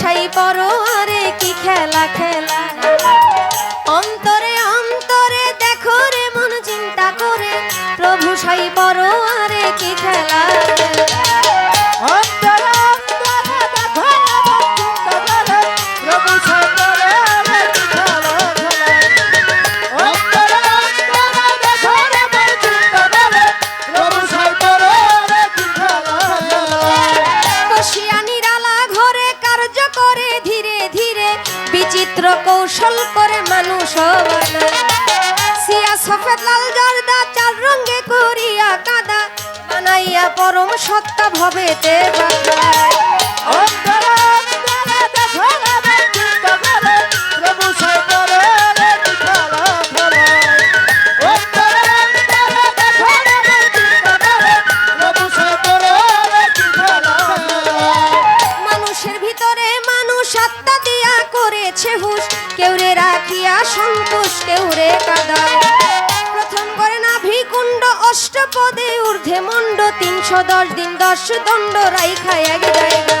বসাই পরো আরে কি খেলা খেলা। অন্তরে অন্তরে দেখো রে মন, চিন্তা করে। প্রভু সাই পরো আরে কি খেলা। সফেদ লাল জারদা চার রঙে করিয়া কাদা, বানাইয়া পরম সত্তা ভবে করেছে হুশ কেউরে রাখিয়া সন্তোষ কেউরে কাদা। অষ্টপদে ঊর্ধ্বে মন্ড তিনশো দশ দিন দশ দণ্ড রাই খায় এক জায়গা।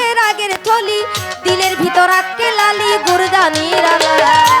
গুরদানির আলা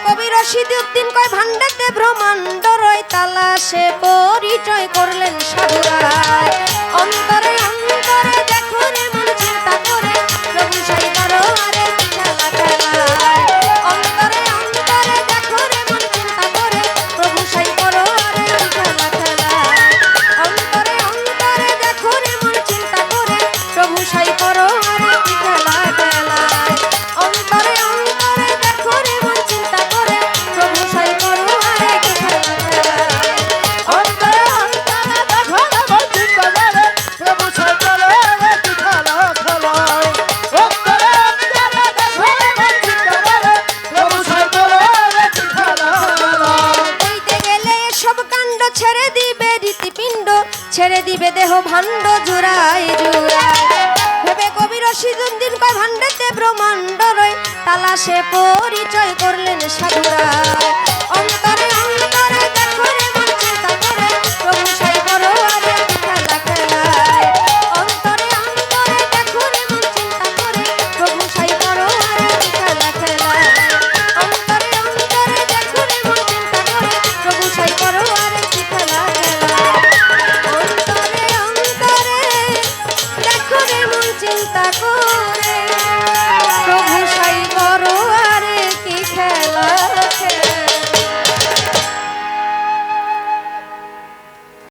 রশিদুদ্দিন কয় ভান্ডাতে ব্রহ্মাণ্ড রয় তালা সে পরিচয় করলেন সাধু আসবে দেহ ভাণ্ড জোড়ায় জোড়ায়। ভেবে কবির সিজন দিন কয়, ভাণ্ডেতে ব্রহ্মাণ্ড রয়। তালাশে পরিচয় করলেন সাধুরা। অন্তরে Oh.